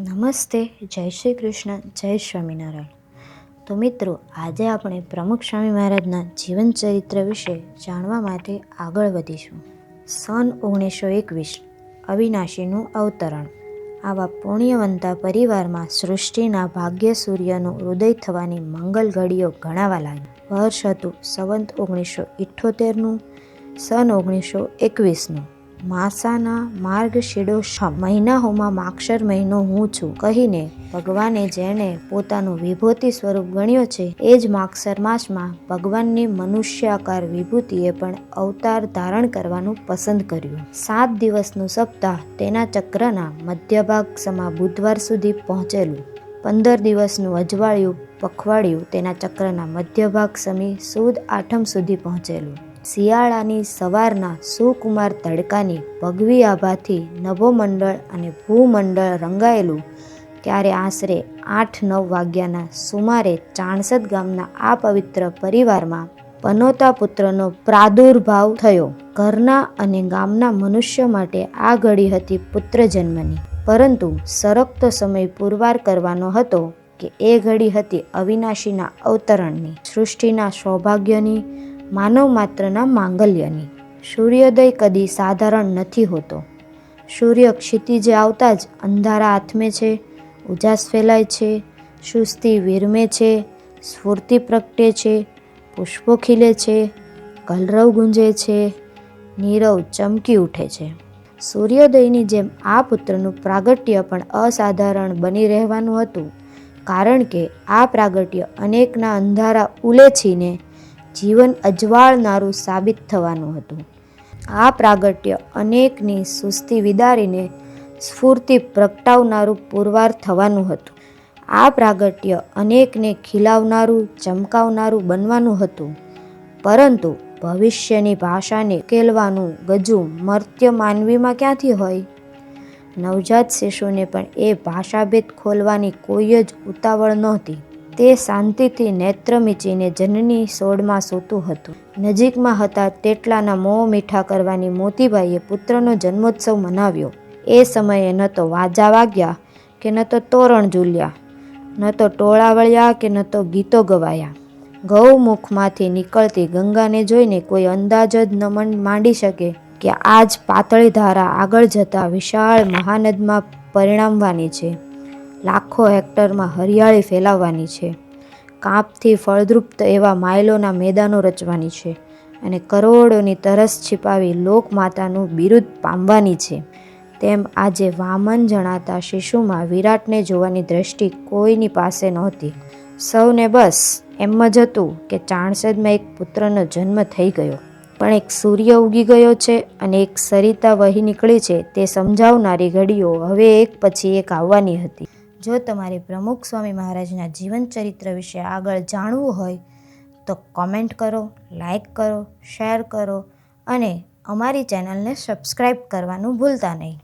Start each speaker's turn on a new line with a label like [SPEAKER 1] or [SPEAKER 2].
[SPEAKER 1] નમસ્તે, જય શ્રી કૃષ્ણ, જય સ્વામિનારાયણ. તો મિત્રો, આજે આપણે પ્રમુખ સ્વામી મહારાજના જીવન ચરિત્ર વિશે જાણવા માટે આગળ વધીશું. સન ઓગણીસો એકવીસ, અવિનાશીનું અવતરણ. આવા પુણ્યવંતા પરિવારમાં સૃષ્ટિના ભાગ્ય સૂર્યનું ઉદય થવાની મંગલ ઘડીઓ ગણાવા લાગી. વર્ષ હતું સંવંત ઓગણીસો ઇઠ્ઠોતેરનું સન ઓગણીસો એકવીસનું. માસાના માર્ગ શેડો મહિનાઓમાં માક્ષર મહિનો હું છું. કહીને ભગવાને જેણે પોતાનું વિભૂતિ સ્વરૂપ ગણ્યો છે, એ જ માક્ષર માસમાં ભગવાનની મનુષ્યાકાર વિભૂતિએ પણ અવતાર ધારણ કરવાનું પસંદ કર્યું. સાત દિવસનું સપ્તાહ તેના ચક્રના મધ્યભાગ સમા બુધવાર સુધી પહોંચેલું. પંદર દિવસનું અજવાળિયું, પખવાડિયું તેના ચક્રના મધ્યભાગ સમી સુદ આઠમ સુધી પહોંચેલું. શિયાળાની સવારના સુકુમાર તડકાની ભગવી આભાથી નભોમંડળ અને ભૂમંડળ રંગાયેલું, ત્યારે આશરે આઠ નવ વાગ્યાના સુમારે ચાણસદ ગામના આ પવિત્ર પરિવારમાં પનોતા પુત્રનો પ્રાદુર્ભાવ થયો. ઘરના અને ગામના મનુષ્ય માટે આ ઘડી હતી પુત્ર જન્મની પરંતુ સરકતો સમય પુરવાર કરવાનો હતો કે એ ઘડી હતી અવિનાશીના અવતરણની. સૃષ્ટિના સૌભાગ્યની માનવ માત્રના માંગલ્યની. સૂર્યોદય કદી સાધારણ નથી હોતો. સૂર્ય ક્ષિતિજે આવતા જ અંધારા આથમે છે, ઉજાસ ફેલાય છે, સુસ્તી વિરમે છે, સ્ફૂર્તિ પ્રગટે છે, પુષ્પો ખીલે છે, કલરવ ગુંજે છે, નીરવ ચમકી ઉઠે છે. સૂર્યોદયની જેમ આ પુત્રનું પ્રાગટ્ય પણ અસાધારણ બની રહેવાનું હતું, કારણ કે આ પ્રાગટ્ય અનેકના અંધારા ઉલેચીને જીવન અજવાળનારું સાબિત થવાનું હતું. આ પ્રાગટ્ય અનેકની સુસ્તી વિદારીને સ્ફૂર્તિ પ્રગટાવનારું પુરવાર થવાનું હતું. આ પ્રાગટ્ય અનેકને ખીલાવનારું, ચમકાવનારું બનવાનું હતું. પરંતુ ભવિષ્યની ભાષાને ઉકેલવાનું ગજુ મર્ત્ય માનવીમાં ક્યાંથી હોય? નવજાત શિશુને પણ એ ભાષાભેદ ખોલવાની કોઈ જ ઉતાવળ નહોતી. તે શાંતિથી નેત્ર મીચીને જનની સોડમાં સૂતું હતું. નજીકમાં હતા તેટલાના મોં મીઠા કરવાની મોતીબાઈએ પુત્રનો જન્મોત્સવ મનાવ્યો. એ સમયે ન તો વાજા વાગ્યા કે ન તો તોરણ ઝૂલ્યા, ન તો ટોળા વળ્યા કે ન તો ગીતો ગવાયા. ગૌમુખમાંથી નીકળતી ગંગાને જોઈને કોઈ અંદાજ જ ન માંડી શકે કે આજ પાતળી ધારા આગળ જતા વિશાળ મહાનદમાં પરિણામવાની છે. લાખો હેક્ટરમાં હરિયાળી ફેલાવવાની છે. કાંપથી ફળદ્રુપ્ત એવા માઇલોના મેદાનો રચવાની છે અને કરોડોની તરસ છિપાવી લોકમાતાનું બિરુદ પામવાની છે. તેમ આજે વામન જણાતા શિશુમાં વિરાટને જોવાની દ્રષ્ટિ કોઈની પાસે નહોતી. સૌને બસ એમ જ હતું કે ચાણસદમાં એક પુત્રનો જન્મ થઈ ગયો. પણ એક સૂર્ય ઉગી ગયો છે અને એક સરિતા વહી નીકળી છે તે સમજાવનારી ઘડીઓ હવે એક પછી એક આવવાની હતી. જો તમારે પ્રમુખ સ્વામી મહારાજના જીવન ચરિત્ર વિશે આગળ જાણવું હોય, તો કોમેન્ટ કરો લાઈક કરો શેર કરો અને અમારી ચેનલને સબસ્ક્રાઈબ કરવાનું ભૂલતા નહીં.